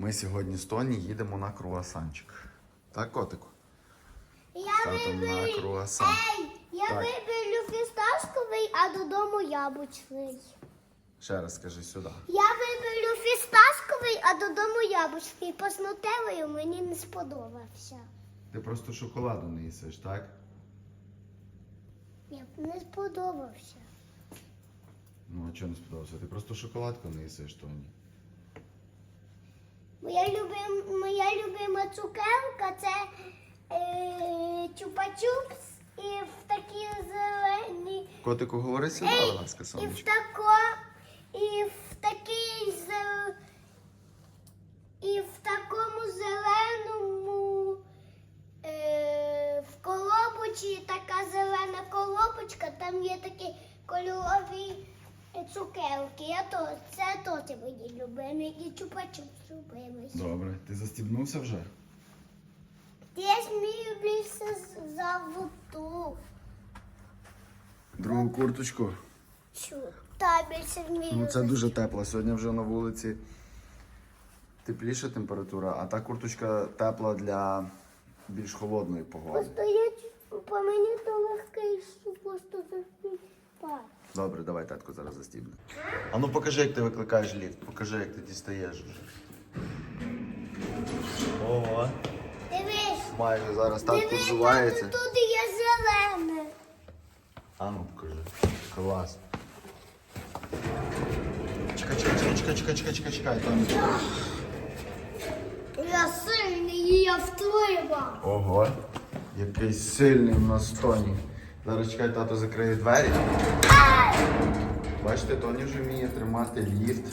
Ми сьогодні з Тоні їдемо на круасанчик. Так, котику? Я Тато на виберу. круасан. Ей, я Так. виберу фісташковий, а додому яблучний. Ще раз скажи сюди. Я виберу фісташковий, а додому яблучний. По з нутеллою мені не сподобався. Ти просто шоколаду не їсиш, так? Ні, не сподобався. Ну, а чого не сподобався? Ти просто шоколадку не їсиш, Тоні. Моя любима, моя любима цукерка це е, чупа-чупс і в такі зелені. Котику, говори сюди, Ей, будь ласка, і в сонечко. тако, і в такий зел... і в такому зеленому е, в колобочі така зелена колобочка, там є такі кольорові е, цукерки. Я то, це мені і чупа-чупс любимий. Добре, ти застібнувся вже? Я смію більше з- Другу курточку. Що? Та більше вмію. Ну це дуже тепло. Сьогодні вже на вулиці тепліша температура, а та курточка тепла для більш холодної погоди. Просто я по мені то легкий, що просто заспівати. Добре, давай татко зараз застібне. А ну покажи, як ти викликаєш ліфт. Покажи, як ти дістаєш вже. Ого. Дивись, Майже зараз татко дивись, тут є зелене. А ну покажи. Клас. Чекай, чекай, чекай, чекай, чекай, чекай, чекай, чекай. Там. Я сильний, і я втримав. Ого. Який сильний в нас Тоні. Зараз чекай, тато закриє двері. Бачите, Тоні вже вміє тримати ліфт.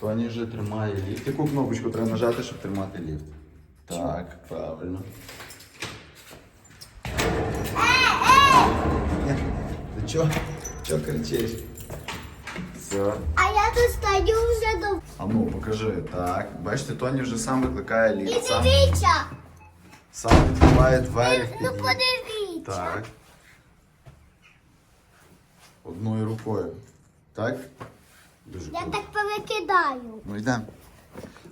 Тоні вже тримає ліфт. Яку кнопочку треба нажати, щоб тримати ліфт? Так, правильно. Ти чого? Чого кричиш? Все. А я тут стою вже до. А ну, покажи. Так. Бачите, Тоні вже сам викликає І ліфт. Сам, дивіться. сам відкриває двері в Ну подивіться. Так. Одною рукою. Так? Дуже Я круто. так перекидаю. Ну йдемо.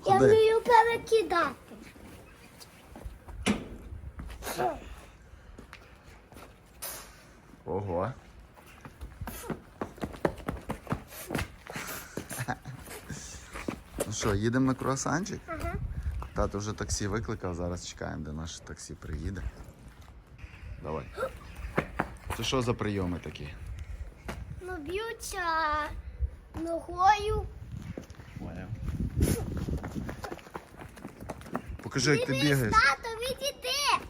Я Ходи. вмію перекидати. Ого. Ну що, їдемо на круасанчик? Ага. Тато вже таксі викликав, зараз чекаємо, де наше таксі приїде. Давай. Це що за прийоми такі? Ну б'ються ногою. Покажи, як ти Дивись, бігаєш. тато, відійди.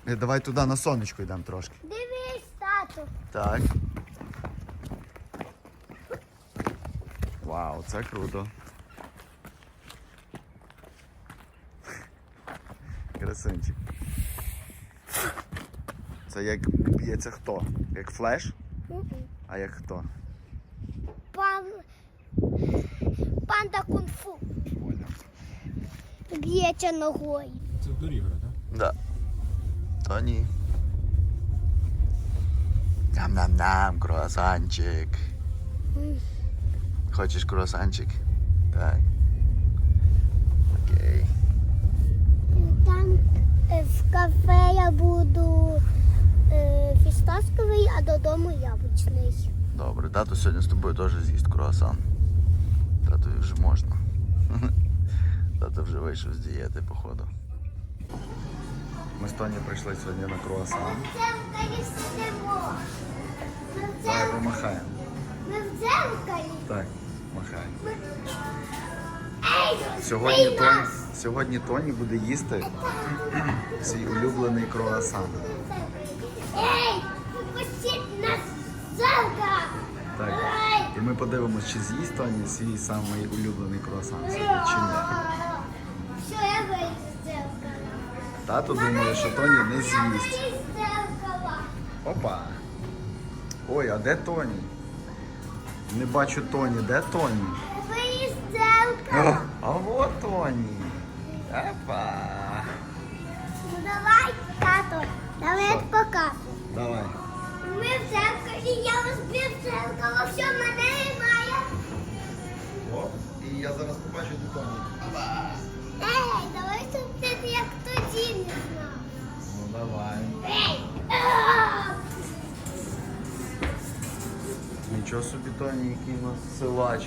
Е, Давай туди на сонечко йдемо трошки. Дивись, тато. Так. Вау, це круто. Це як б'ється хто? Як флеш? А як хто? Пан... Панда кунг-фу. Б'ється ногою. Це до рівера, так? Да. То ні. Ням-ням-ням, круасанчик. Хочеш круасанчик? Так. Окей. Там е, в кафе я буду е, фісташковий, а додому яблучний. Добре, тато сьогодні з тобою теж з'їсть круасан. Татові вже можна. Тато вже вийшов з дієти, походу. Ми з Тоні прийшли сьогодні на круасан. Давай помахаємо. Ми в дзеркалі. Так, махай. Ей, Сьогодні Тоні, сьогодні Тоні буде їсти свій улюблений круасан. Ей, нас. Так. І ми подивимося, чи з'їсть Тоні свій самий улюблений круасан сьогодні, чи ні. Що я вийду з? Тато думає, що Тоні не Я з'їсть. вийду з дзеркала. Опа. Ой, а де Тоні? Не бачу Тоні. Де Тоні? Вийду з. А от Тоні. Опа. Ну давай, тато, давай покажу. Давай. Ми в дзеркалі, я розбив дзеркало, все, мене немає. Оп. І я зараз побачу де Тоні. Опа. Ей, давай сидіти, як тоді не знав. Ну давай. Ей! А! Нічого собі Тоні, який у нас силач.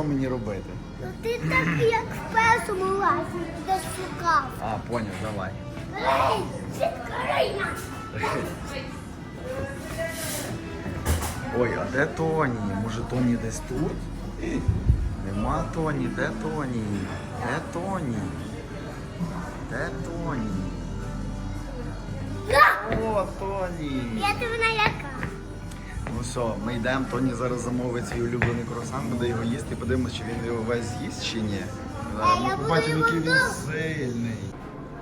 Що мені робити? Ну ти так як в першому лазі шукав. А, поняв, давай. Ей, відкрий нас! Ой, а де Тоні? Може Тоні десь тут? Нема Тоні, де Тоні? Де Тоні? Де Тоні? О, Тоні! Я тебе налякав. Ну все, ми йдемо, Тоні зараз замовить свій улюблений круасан, буде його їсти, подивимося, чи він його весь з'їсть чи ні. Зараз ми побачимо, який він сильний.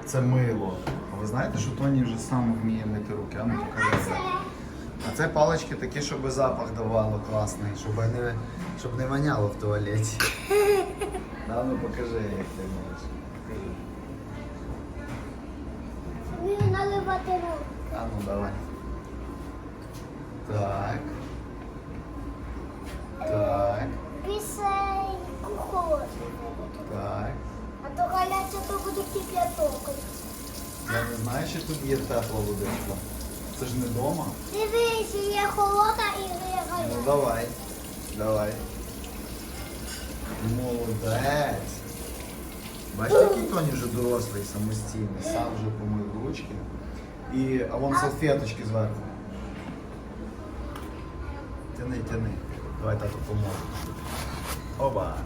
Це мило. А ви знаєте, що Тоні вже сам вміє мити руки? А ну покажи. Це А це палички такі, щоб запах давало класний, щоб не, щоб не воняло в туалеті. Да, ну покажи, як ти можеш. Покажи. наливати руки. А ну давай. Так. Так. Пісеньку холодну. Так. А то гаряче, то буде кип'яток. Я не знаю, чи тут є тепла водичка. Це ж не вдома. Дивись, є холодна і є Ну давай. Давай. Молодець. Бачите, який Тоні вже дорослий, самостійний, сам вже помив ручки. І, а вон салфеточки зверху. Тяни, тяни. Давай тату поможе. Оба.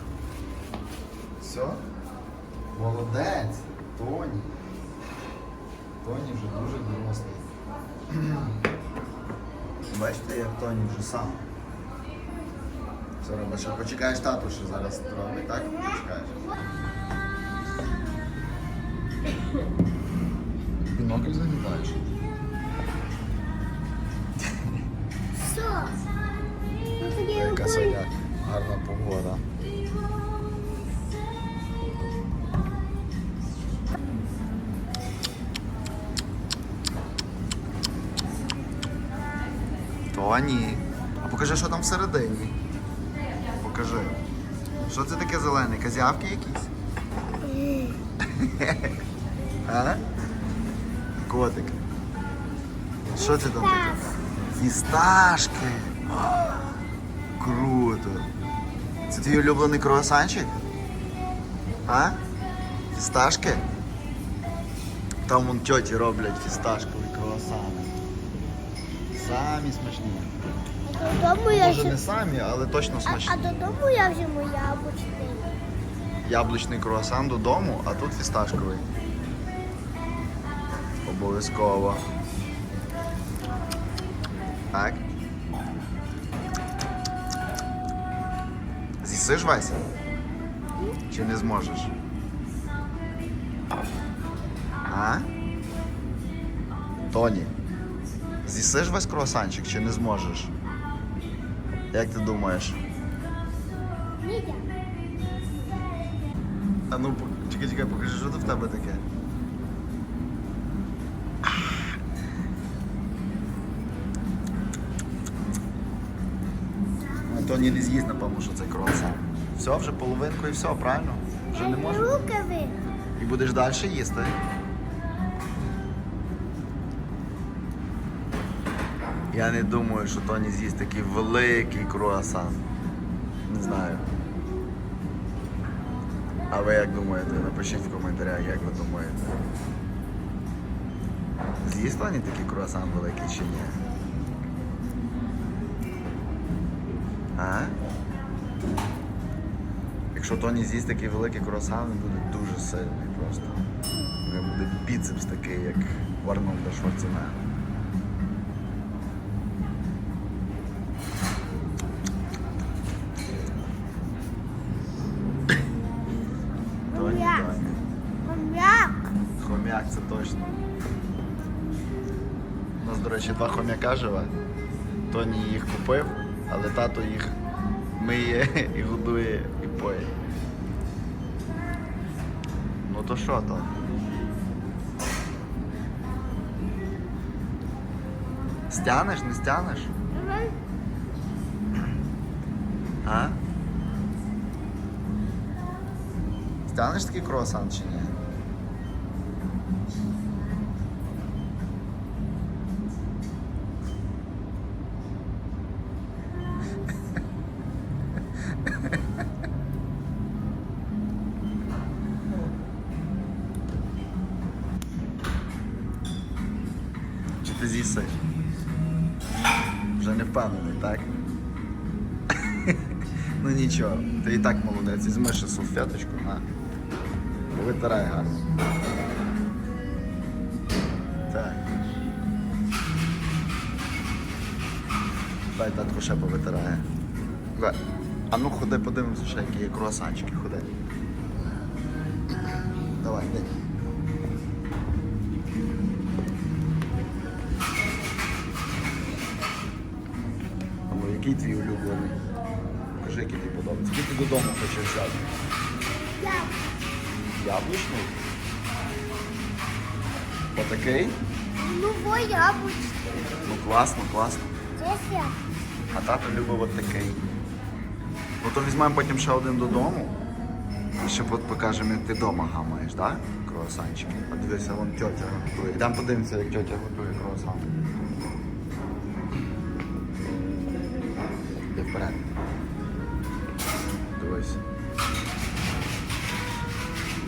Все? Молодець. Тоні. Тоні вже дуже дорослий. Бачите, як Тоні вже сам. Все робиш, почекаєш тату, що зараз робить, так? Почекаєш. Бінокль заглядаєш. Яка сьогодні гарна погода. Тоні. А покажи, що там всередині. Покажи. Що це таке зелене? Козявки якісь? Котик. Що це там таке? Фісташки. Круто. Це твій улюблений круасанчик? А? Фісташки? Там вон тьоті роблять фісташкові круасани. Самі смачні. Додому я Може не вже... самі, але точно А, смачні. а додому я візьму яблучний. Яблучний круасан додому, а тут фісташковий. Обов'язково. Так. З'їсиш Вася? Чи не зможеш? А? Тоні. З'їсиш весь круасанчик чи не зможеш? Як ти думаєш? А ну, чекай, чекай, покажи, що це в тебе таке. Тоні не з'їсть, напевно, що це круасан. Все, вже половинку і все, правильно? Вже не можна. Руки ви. І будеш далі їсти. Я не думаю, що Тоні з'їсть такий великий круасан. Не знаю. А ви як думаєте? Напишіть в коментарях, як ви думаєте. З'їсть Тоні такий круасан великий чи ні? А? Якщо Тоні з'їсть такий великий круасан, він буде дуже сильний просто. У нього буде біцепс такий, як в Арнольда Шварценеггера. Тоні, Хом'як. Тоні. Хом'як. Хом'як це точно. У нас, до речі, два хом'яка живе. Тоні їх купив, але тато їх миє і годує і поє. Ну то що то? Стянеш, не стянеш? А? Стянеш такий круасан чи ні? Ну нічого, ти і так молодець. Візьми ще салфеточку, на. Витирай гарно. Так. Дай татко ще повитирає. А ну ходи подивимося, ще які є круасанчики, ходи. Давай, йди. Який твій улюблений? Який тобі подобається. Який ти додому хочеш взяти? Я. Яблучний? Отакий? Ну, бо яблучко. Ну класно, класно. Це я. А тато любив от такий. Ну то візьмемо потім ще один додому. Ще от покажемо, як ти вдома гамаєш, так? Круасанчики. А дивися, вон тьотя готує. Йдемо подивимося, як тьотя готує круасан. Вперед.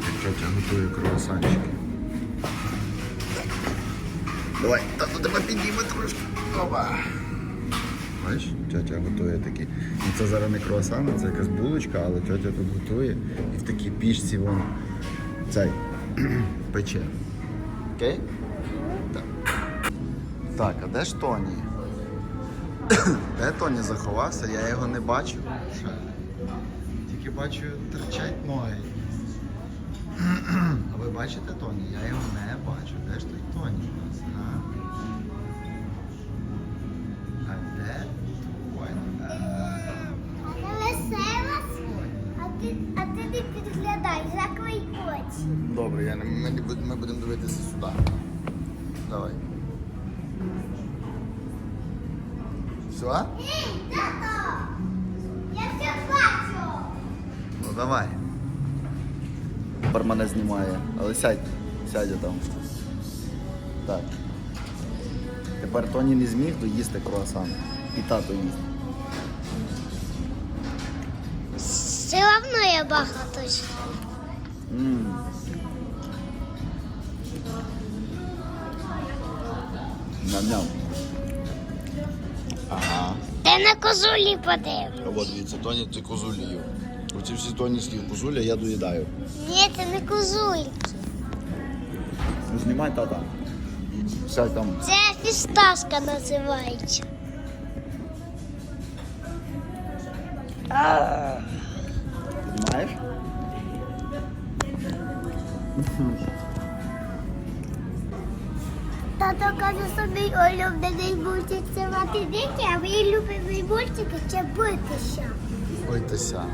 Як тьотя готує круасанчики. Давай, тато тебе підійме трошки. Опа. Бачиш, тетя готує такі. Ну це зараз не круасан, це якась булочка, але тетя тут готує і в такій пічці вон цей пече. Окей? Так. Так, а де ж Тоні? де Тоні заховався? Я його не бачу. Бачу, терчать ноги. а ви бачите Тоні? Я його не бачу. Де ж той Тоні у нас? А? А де Тоні? А ти, а ти не підглядай, закрий очі. Добре, я не, ми, ми будемо дивитися сюди. Давай. Все? Ей, тато! Я все бачу! Ну давай. Тепер мене знімає. Але сядь, сядь там. Так. Тепер Тоні не зміг доїсти круасан. І тато їсть. Все одно я багато. Ммм. Ням-ням. Ага. Ти на козулі подивлю. А от дивіться, Тоні це козулію. Оці всі Тоні слів козуля я доїдаю. Ні, це не козульки. Ну, знімай тата. Сядь там. Це фісташка називається. Знаєш? Тато каже, мій улюблений мультик це мати а мій любимий мультик це битися. Бийтеся.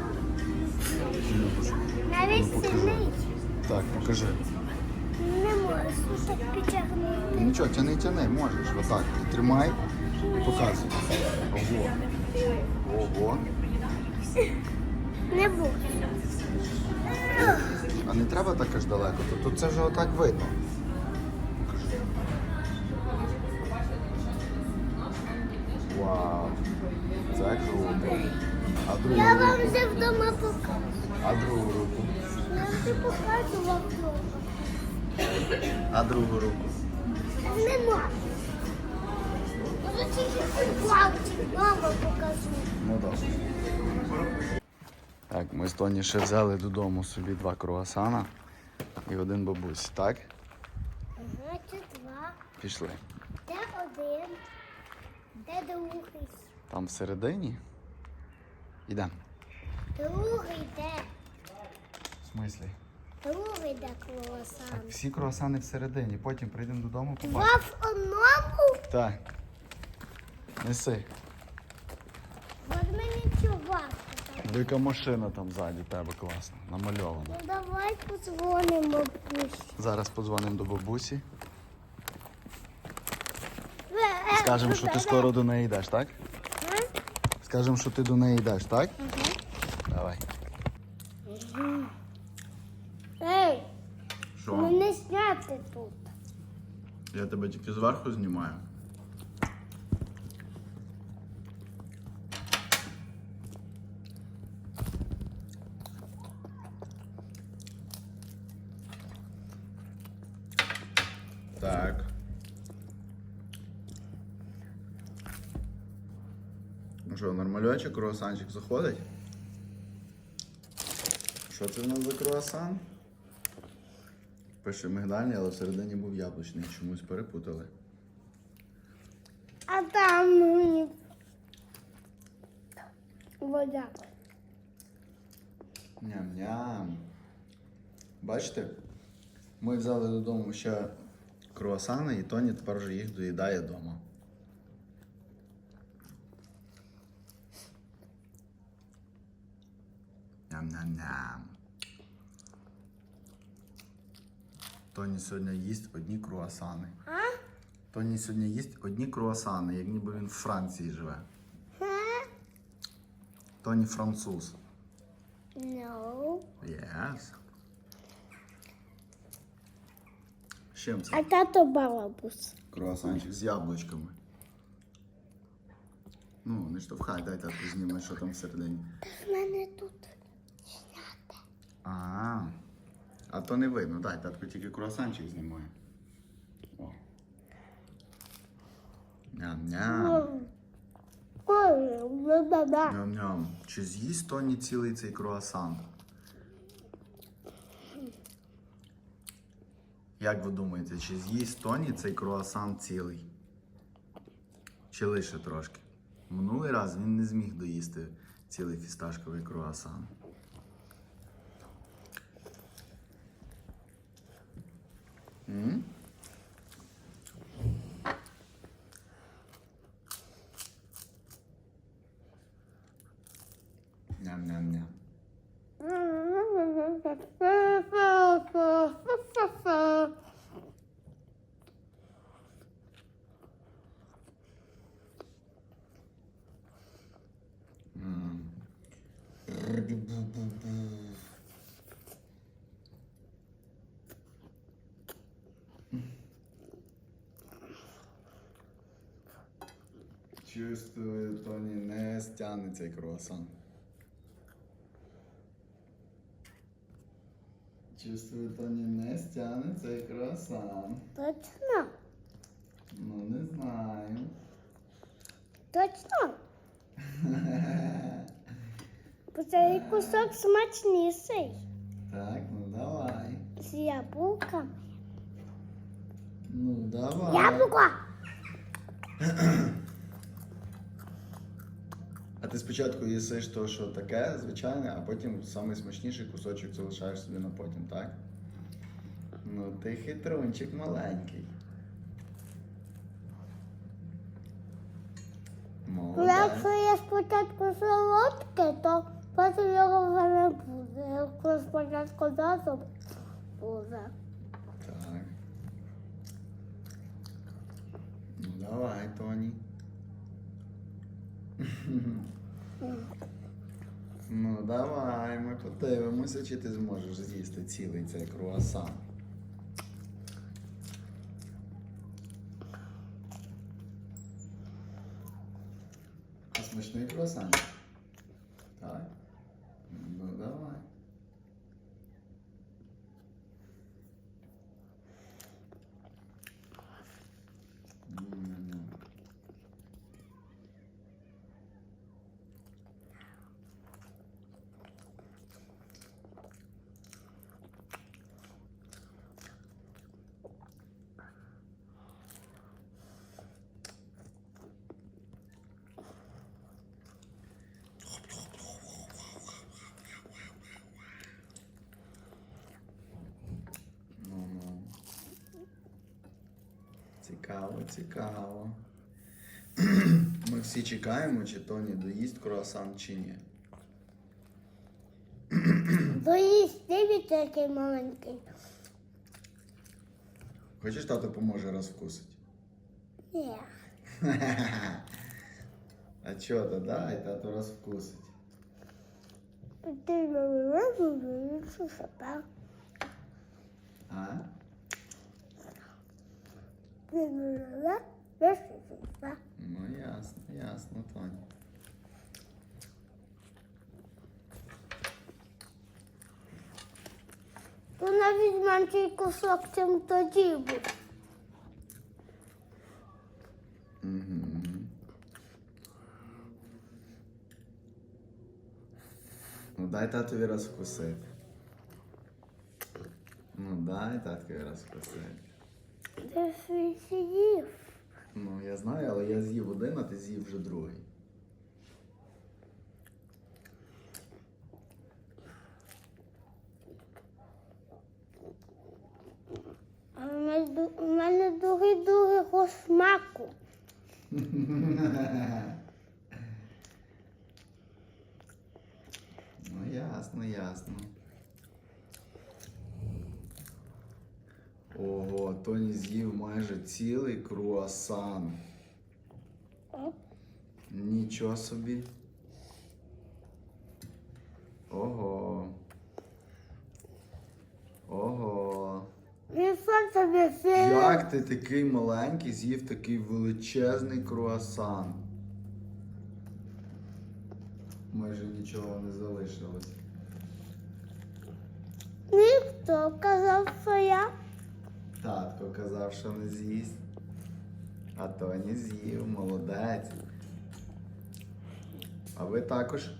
Навіть сильний Так, покажи. не можу так підтягнути. Нічого, тяни, тяни, можеш. Отак. Тримай і показуй. Ого. Ого. Не буду. А не треба так аж далеко, то тут це вже отак видно. Вау. Це круто. А Я вам вже вдома покажу. А другу руку? Я вже показував вдома. А другу руку? Нема. Може тільки футболчик вдома покажу. Ну добре. Так, ми з Тоні ще взяли додому собі два круасана і один бабусь, так? Ага, це два. Пішли. Де один? Де другий? Там всередині. Ідемо. Другий де? В смислі? Другий де круасан. Всі круасани всередині, потім прийдемо додому Два побачимо. в одному? Так. Неси. От мені варто. Дика машина там ззаді тебе класна, намальована. Ну давай подзвонимо бабусі. Зараз подзвонимо до бабусі. Е, Скажемо, що ти скоро до неї йдеш, так? Скажемо, що ти до неї йдеш, так? Давай. Ей, Що? мене зняти тут. Я тебе тільки зверху знімаю. Так. Ну що, нормальочок, круасанчик заходить? Що це в нас за круасан? Пише мигдальний, але всередині був яблучний. Чомусь перепутали. А там вода. Ням-ням. Бачите? Ми взяли додому ще круасани, і Тоні тепер вже їх доїдає вдома. Ням-ням-ням. Тоні сьогодні їсть одні круасани. А? Тоні сьогодні їсть одні круасани, як ніби він в Франції живе. Ха? Тоні француз. No. Yes. З чим це? А тато балабус. Круасанчик з яблучками. Ну, не штовхай, дай тату зніме, що там всередині. В мене тут. А, а То не видно, дай, татко тільки круасанчик знімає. Ням-ням. Ням-ням. Чи з'їсть Тоні цілий цей круасан? Як ви думаєте, чи з'їсть Тоні цей круасан цілий? Чи лише трошки? Минулий раз він не зміг доїсти цілий фісташковий круасан. 嗯？Чувствую, Тоні не стягне цей круасан. Чувствую, Тоні не стягне цей круасан. Точно? Ну, не знаю. Точно? Бо цей кусок смачніший. Так, ну давай. З яблуками. Ну давай. Яблуко! А ти спочатку їсиш то, що таке, звичайне, а потім найсмачніший кусочок залишаєш собі на потім, так? Ну, ти хитрунчик маленький. Молодець. Якщо я спочатку солодке, то потім його вже не буде. Якщо спочатку дату буде. Так. Ну давай, Тоні. Ну давай, ми подивимося, чи ти зможеш з'їсти цілий цей круасан. Смачний круасан? Так. Цікаво, цікаво. Ми всі чекаємо, чи Тоні доїсть круасан чи ні. Доїсть, дивіться, такий маленький. Хочеш тато поможе раскусить? Ні. А чого то дай, тато раз вкусить. Ти мені не А? Ти не себе. Ну ясно, ясно, Тоні. То навіть менший кусок, чим тоді був. Угу. Ну дай татові раз вкусити. Ну дай татові раз вкусити. Ти ж з'їв. Ну я знаю, але я з'їв один, а ти з'їв вже другий. А в мене у мене другий другого смаку. Ну ясно, ясно. Ого, Тоні з'їв майже цілий круасан. Нічого собі. Ого. Ого. Як ти такий маленький з'їв такий величезний круасан? Майже нічого не залишилось. Ніхто казав, що я. Татко казав, що не з'їсть. А Тоні з'їв, молодець. А ви також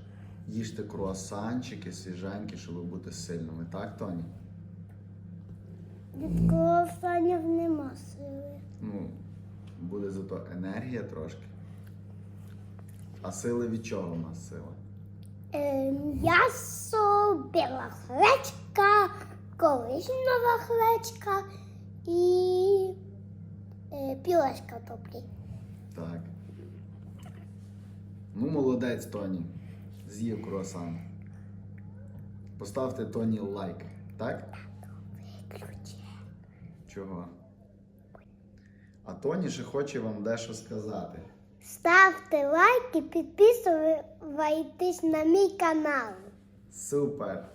їжте круасанчики свіженькі, щоб бути сильними, так, Тоні? Від круасанів нема сили. Ну, буде зато енергія трошки. А сили від чого у нас сила? Е, М'ясо, біла гречка, коричнева гречка і е, пюре з картоплі. Так. Ну, молодець, Тоні. З'їв круасан. Поставте Тоні лайк, так? Чого? А Тоні ще хоче вам дещо сказати. Ставте лайк і підписуйтесь на мій канал. Супер!